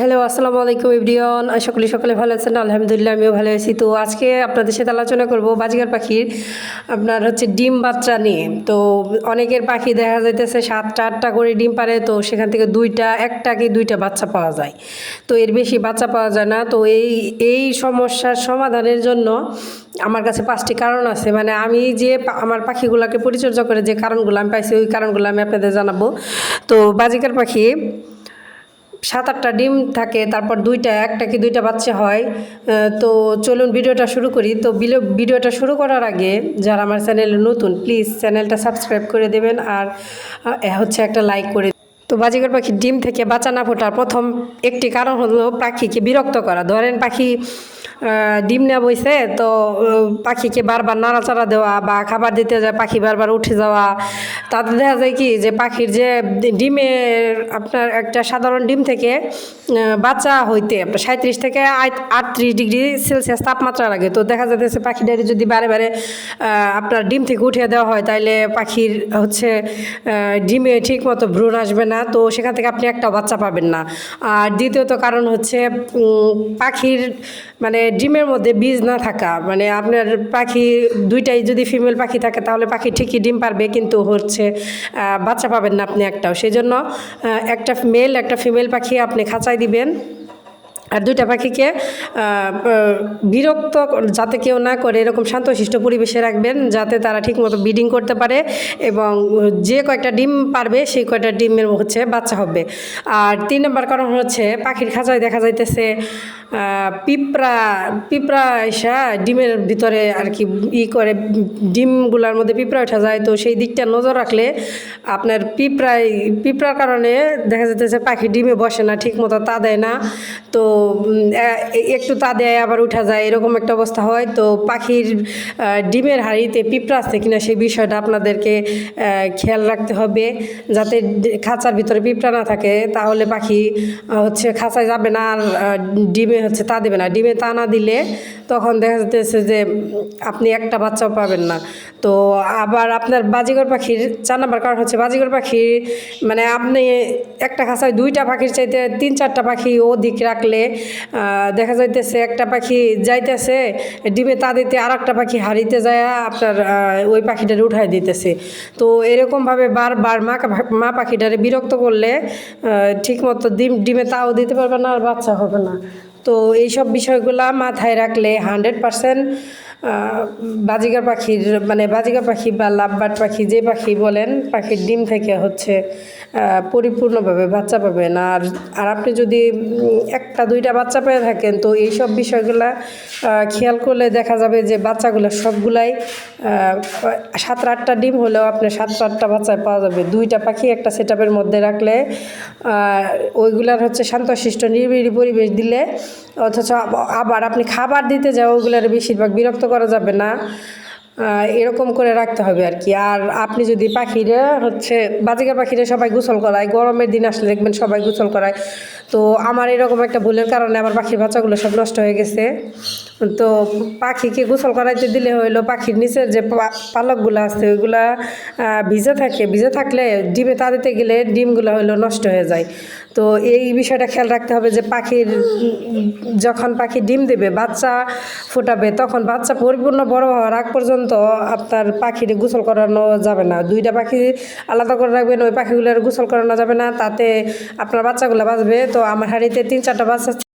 Hello আসসালামু আলাইকুম ইবরিয়ন সকলে সকলে ভালো আছেন। আলহামদুলিল্লাহ, আমিও ভালো আছি। তো আজকে আপনাদের সাথে আলোচনা করব বাজিকার পাখির, আপনার হচ্ছে ডিম বাচ্চা নিয়ে। তো অনেকের পাখি দেখা যাইতেছে সাতটা, আটটা করে ডিম পারে তো সেখান থেকে দুইটা, একটা কি দুইটা বাচ্চা পাওয়া যায়। তো এর বেশি বাচ্চা পাওয়া যায় না। তো এই এই সমস্যার সমাধানের জন্য আমার কাছে পাঁচটি কারণ আছে। মানে আমি যে আমার পাখিগুলোকে পরিচর্যা করে যে কারণগুলো আমি পাইছি, ওই কারণগুলো আমি আপনাদের জানাব। তো বাজিকার পাখি সাত আটটা ডিম থাকে, তারপর দুইটা, একটা কি দুইটা বাচ্চা হয় তো চলুন ভিডিওটা শুরু করি। তো ভিডিওটা শুরু করার আগে যারা আমার চ্যানেলে নতুন প্লিজ চ্যানেলটা সাবস্ক্রাইব করে দেবেন আর হচ্ছে একটা লাইক করে তো বাজিগর পাখি ডিম থেকে বাঁচা না ফোটার প্রথম একটি কারণ হলো পাখিকে বিরক্ত করা। ধরেন পাখি ডিম নেওয়া বইছে, তো পাখিকে বারবার নাড়াচাড়া দেওয়া বা খাবার দিতে যায়, পাখি বারবার উঠে যাওয়া। তাতে দেখা যায় কি যে, পাখির যে ডিমের আপনার একটা সাধারণ ডিম থেকে বাচ্চা হইতে আপনার সাঁত্রিশ থেকে আটত্রিশ ডিগ্রি সেলসিয়াস তাপমাত্রা লাগে। তো দেখা যাচ্ছে পাখিটারে যদি বারে বারে আপনার ডিম থেকে উঠিয়ে দেওয়া হয়, তাইলে পাখির হচ্ছে ডিমে ঠিক মতো ভ্রূণ আসবে না। তো সেখান থেকে আপনি একটা বাচ্চা পাবেন না। আর দ্বিতীয়ত কারণ হচ্ছে পাখির মানে ডিমের মধ্যে বীজ না থাকা মানে আপনার পাখি দুইটাই যদি ফিমেল পাখি থাকে, তাহলে পাখি ঠিকই ডিম পারবে, কিন্তু হচ্ছে বাচ্চা পাবেন না আপনি একটাও। সেই জন্য একটা মেল একটা ফিমেল পাখি আপনি খাঁচায় দিবেন। আর দুইটা পাখিকে বিরক্ত যাতে কেউ না করে, এরকম শান্তশিষ্ট পরিবেশে রাখবেন, যাতে তারা ঠিকমতো ব্রিডিং করতে পারে এবং যে কয়েকটা ডিম পারবে, সেই কয়টা ডিমের হচ্ছে বাচ্চা হবে। আর তিন নম্বর কারণ হচ্ছে, পাখির খাঁচায় দেখা যাইতেছে পিঁপড়া পিঁপড়া এসা ডিমের ভিতরে আর কি ই করে ডিমগুলোর মধ্যে পিঁপড়া ওঠা যায়। তো সেই দিকটা নজর রাখলে আপনার পিঁপড়ায় পিঁপড়ার কারণে দেখা যাইতেছে পাখি ডিমে বসে না ঠিক মতো তা দেয় না। তো একটু তা দেয় আবার উঠা যায় এরকম একটা অবস্থা হয়। তো পাখির ডিমের হাড়িতে পিঁপড়া আছে কিনা সেই বিষয়টা আপনাদেরকে খেয়াল রাখতে হবে। যাতে খাঁচার ভিতরে পিঁপড়া না থাকে তাহলে পাখি হচ্ছে খাঁচায় যাবে না আর আহ, ডিমে হচ্ছে, তা দেবে না। ডিমে তা না দিলে তখন দেখা যাচ্ছে যে আপনি একটা বাচ্চাও পাবেন না। তো আবার আপনার বাজিগর পাখির, চার নাম্বার কারণ হচ্ছে বাজিগর পাখি মানে আপনি একটা খাঁচায় দুইটা পাখির চাইতে তিন চারটা পাখি অধিক রাখলে দেখা যাইতেছে একটা পাখি যাইতেছে, ডিমে তা দিতে আর একটা পাখি হারিতে যায়, আপনার ওই পাখিটারে উঠাই দিতেছে। তো এরকমভাবে বারবার মা মা পাখিটারে বিরক্ত করলে ঠিক মতো ডিম, ডিমে তাও দিতে পারবে না আর বাচ্চা হবে না। তো এইসব বিষয়গুলা মাথায় রাখলে হান্ড্রেড পারসেন্ট বাজিগার পাখির মানে বাজিগার পাখি বা লাভবাট পাখি যে পাখি বলেন পাখির ডিম থেকে হচ্ছে পরিপূর্ণভাবে বাচ্চা পাবেন। আর আর আপনি যদি একটা দুইটা বাচ্চা পেয়ে থাকেন তো এইসব বিষয়গুলা আহ, খেয়াল করলে দেখা যাবে যে বাচ্চাগুলো সবগুলাই সাত আটটা ডিম হলেও আপনি সাত আটটা বাচ্চায় পাওয়া যাবে। দুইটা পাখি একটা সেট মধ্যে রাখলে ওইগুলার হচ্ছে শান্তশিষ্ট নিরিবিলি পরিবেশ দিলে অথচ আবার আপনি খাবার দিতে যাও ওইগুলার বেশিরভাগ বিরক্ত করা যাবে না এরকম করে রাখতে হবে আর কি। আর আপনি যদি পাখিরা হচ্ছে, বাজিকার পাখিরা সবাই গোসল করায়, গরমের দিন আসলে দেখবেন সবাই গোসল করায়। তো আমার এরকম একটা ভুলের কারণে আমার পাখির বাচ্চাগুলো সব নষ্ট হয়ে গেছে। তো পাখিকে গোসল করাইতে দিলে হইল পাখির নিচের যে পালকগুলো আছে, ওইগুলা ভিজে থাকে। ভিজে থাকলে ডিমে তা দিতে গেলে ডিমগুলো হইল নষ্ট হয়ে যায়। তো এই বিষয়টা খেয়াল রাখতে হবে যে পাখির, যখন পাখি ডিম দেবে, বাচ্চা ফোটাবে, তখন বাচ্চা পরিপূর্ণ বড় হওয়ার আগ পর্যন্ত আপনার পাখির গোসল করানো যাবে না। দুইটা পাখি আলাদা করে রাখবেন, ওই পাখিগুলোর গোসল করানো যাবে না। তাতে আপনার বাচ্চাগুলো বাঁচবে। তো আমার হাড়িতে তিন চারটা বাচ্চা